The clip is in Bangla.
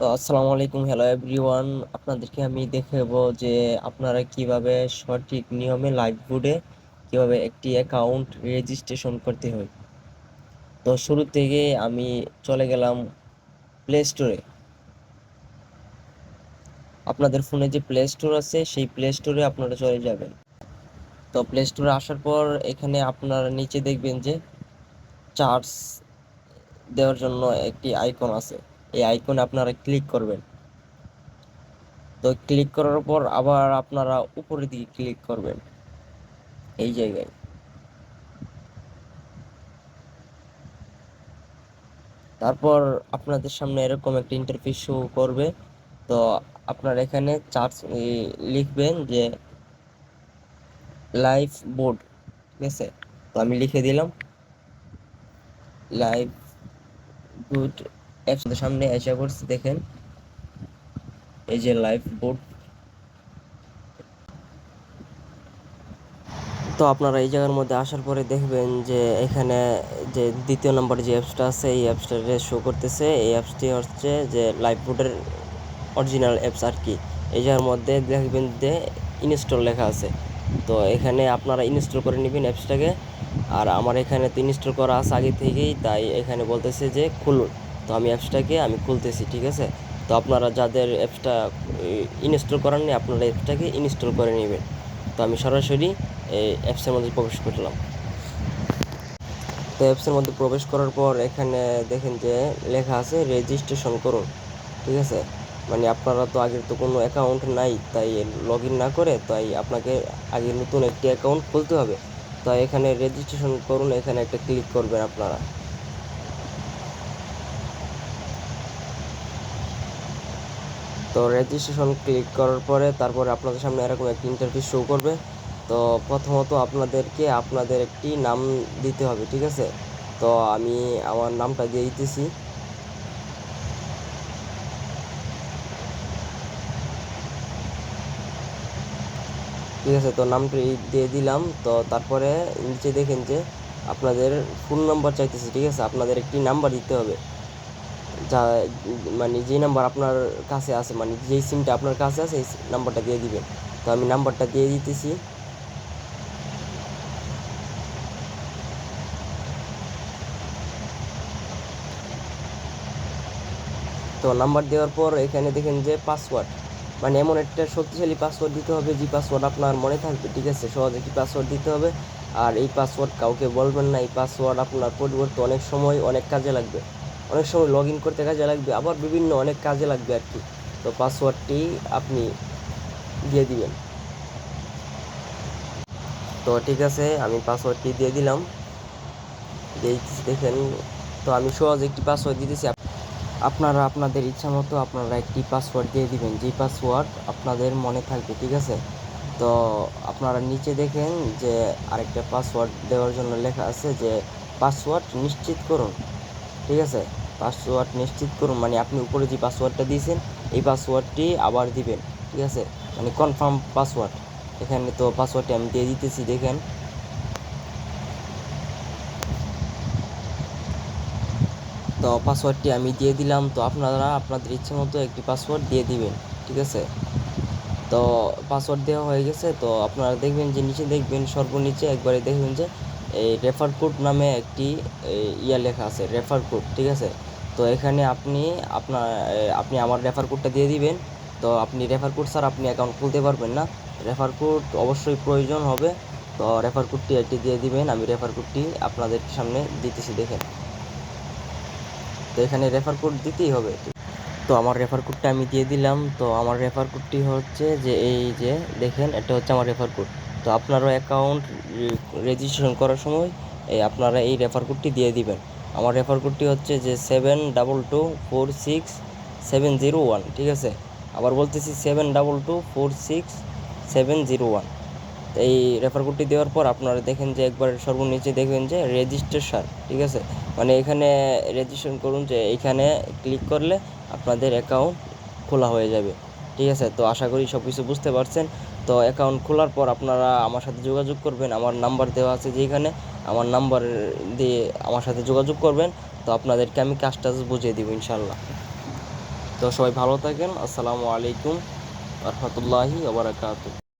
তো আসসালামু আলাইকুম হ্যালো এভরিওয়ান আপনাদেরকে আমি দেখাবো যে আপনারা কীভাবে সঠিক নিয়মে লাইভবোর্ডে কীভাবে একটি অ্যাকাউন্ট রেজিস্ট্রেশন করতে হয়। তো শুরু থেকে আমি চলে গেলাম প্লে স্টোরে আপনাদের ফোনে যে প্লে স্টোর আছে, সেই প্লে স্টোরে আপনারা চলে যাবেন। তো প্লে স্টোরে আসার পর এখানে আপনারা নিচে দেখবেন যে চার্জ দেওয়ার জন্য একটি আইকন আছে। এই আইকনে আপনারা ক্লিক করবেন। তো ক্লিক করার পর আবার আপনারা উপরের দিকে ক্লিক করবেন। এই জায়গায়। তারপর আপনাদের সামনে এরকম একটা ইন্টারফেস শো করবে। তো আপনারা এখানে চার্জ লিখবেন যে লাইভ বোর্ড ঠিক আছে? তো আমি লিখে দিলাম। লাইভ গুড অ্যাপস সামনে এসে করছি দেখেন। এই যে লাইভ বোর্ড তো আপনারা এই জায়গার মধ্যে আসার পরে দেখবেন যে এখানে যে দ্বিতীয় নম্বর যে অ্যাপসটা আছে, এই অ্যাপসটা শো করতেছে, এই অ্যাপসটি হচ্ছে যে লাইভ বোর্ডের অরিজিনাল অ্যাপস আর কি। এই জায়গার মধ্যে দেখবেন যে ইনস্টল লেখা আছে। তো এখানে আপনারা ইনস্টল করে নেবেন অ্যাপসটাকে আর আমার এখানে তো ইনস্টল করা আছে আগে থেকেই, তাই এখানে বলতেছে যে খুলুন। তো আমি অ্যাপসটাকে আমি খুলতেছি, ঠিক আছে? তো আপনারা যাদের অ্যাপসটা ইনস্টল করার নেই, আপনারা অ্যাপসটাকে ইনস্টল করে নেবেন। তো আমি সরাসরি এই অ্যাপসের মধ্যে প্রবেশ করলাম। তো অ্যাপসের মধ্যে প্রবেশ করার পর এখানে দেখেন যে লেখা আছে, রেজিস্ট্রেশন করুন ঠিক আছে? মানে আপনারা তো আগের তো কোনো অ্যাকাউন্ট নাই, তাই লগ না করে তাই আপনাকে আগে নতুন একটি অ্যাকাউন্ট খুলতে হবে। তাই এখানে রেজিস্ট্রেশন করুন, এখানে একটা ক্লিক করবেন আপনারা। তো রেজিস্ট্রেশন ক্লিক করার পরে তারপরে আপনাদের সামনে এরকম একটি ইন্টারভিউ শো করবে। তো প্রথমত আপনাদেরকে আপনাদের একটি নাম দিতে হবে, ঠিক আছে? তো আমি আমার নামটা দিয়ে দিতেছি। ঠিক আছে, তো নামটা দিয়ে দিলাম। তো তারপরে নিচে দেখেন যে আপনাদের ফোন নাম্বার চাইতেছে, ঠিক আছে? আপনাদের একটি নাম্বার দিতে হবে। যা মানে যে নাম্বার আপনার কাছে আছে মানে যেই সিমটা আপনার কাছে আছে, এই নাম্বারটা দিয়ে দিবেন। তো আমি নাম্বারটা দিয়ে দিতেছি। তো নাম্বার দেওয়ার পর এখানে দেখেন যে পাসওয়ার্ড মানে এমন একটা শক্তিশালী পাসওয়ার্ড দিতে হবে, যে পাসওয়ার্ড আপনার মনে থাকবে, ঠিক আছে? সহজে একটি পাসওয়ার্ড দিতে হবে। আর এই পাসওয়ার্ড কাউকে বলবেন না, এই পাসওয়ার্ড আপনার পরিবর্তে অনেক সময় অনেক কাজে লাগবে। অনেক সময় লগ ইন করতে কাজে লাগবে, আবার বিভিন্ন অনেক কাজে লাগবে আর কি। তো পাসওয়ার্ডটি আপনি দিয়ে দিবেন। তো ঠিক আছে, আমি পাসওয়ার্ডটি দিয়ে দিলাম। দিয়ে দেখেন, তো আমি সহজ একটি পাসওয়ার্ড দিতেছি আপনারা আপনাদের ইচ্ছা মতো আপনারা একটি পাসওয়ার্ড দিয়ে দিবেন যেই পাসওয়ার্ড আপনাদের মনে থাকবে, ঠিক আছে? তো আপনারা নিচে দেখেন যে আরেকটা পাসওয়ার্ড দেওয়ার জন্য লেখা আছে যে পাসওয়ার্ড নিশ্চিত করুন ঠিক আছে? পাসওয়ার্ড নিশ্চিত করুন মানে আপনি উপরে যে পাসওয়ার্ডটা দিয়েছেন, এই পাসওয়ার্ডটি আবার দিবেন, ঠিক আছে? মানে কনফার্ম পাসওয়ার্ড এখানে তো পাসওয়ার্ডটি আমি দিয়ে দিতেছি, দেখেন। তো পাসওয়ার্ডটি আমি দিয়ে দিলাম, তো আপনারা আপনাদের ইচ্ছে মতো একটি পাসওয়ার্ড দিয়ে দিবেন, ঠিক আছে? তো পাসওয়ার্ড দেওয়া হয়ে গেছে, তো আপনারা দেখবেন যে নিচে দেখবেন সর্বনিচে একবারে দেখবেন যে, এই রেফার কোড নামে একটি ইয়া লেখা আছে রেফার কোড ঠিক আছে? তো এখানে আপনি আপনার আপনি আমার রেফার কোডটা দিয়ে দিবেন। তো আপনি রেফার কোড স্যার, আপনি অ্যাকাউন্ট খুলতে পারবেন না। রেফার কোড অবশ্যই প্রয়োজন হবে। তো রেফার কোডটি একটি দিয়ে দিবেন। আমি রেফার কোডটি আপনাদের সামনে দিতেছি, দেখেন। তো এখানে রেফার কোড দিতেই হবে। তো আমার রেফার কোডটা আমি দিয়ে দিলাম। তো আমার রেফার কোডটি হচ্ছে যে, এই যে, দেখেন, এটা হচ্ছে আমার রেফার কোড তো আপনারও অ্যাকাউন্ট রেজিস্ট্রেশন করার সময় এই আপনারা এই রেফার কোডটি দিয়ে দিবেন। আমার রেফার কোডটি হচ্ছে যে seven double two four six seven zero one ঠিক আছে? আবার বলতেছি seven double two four six seven zero one এই রেফার কোডটি দেওয়ার পর আপনারা দেখেন যে একবার সর্বনিচে দেখবেন যে রেজিস্ট্রেশন ঠিক আছে? মানে এখানে রেজিস্ট্রেশন করুন যে এখানে ক্লিক করলে আপনাদের অ্যাকাউন্ট খোলা হয়ে যাবে, ঠিক আছে? তো আশা করি সব কিছু বুঝতে পারছেন। তো অ্যাকাউন্ট খোলার পর আপনারা আমার সাথে যোগাযোগ করবেন। আমার নাম্বার দেওয়া আছে যেখানে আমার নাম্বার দিয়ে আমার সাথে যোগাযোগ করবেন, তো আপনাদেরকে আমি কাজ টাজ বুঝিয়ে দিব ইনশাল্লাহ তো সবাই ভালো থাকেন, আসসালামু আলাইকুম রহমতুল্লাহি ওবরাকাতু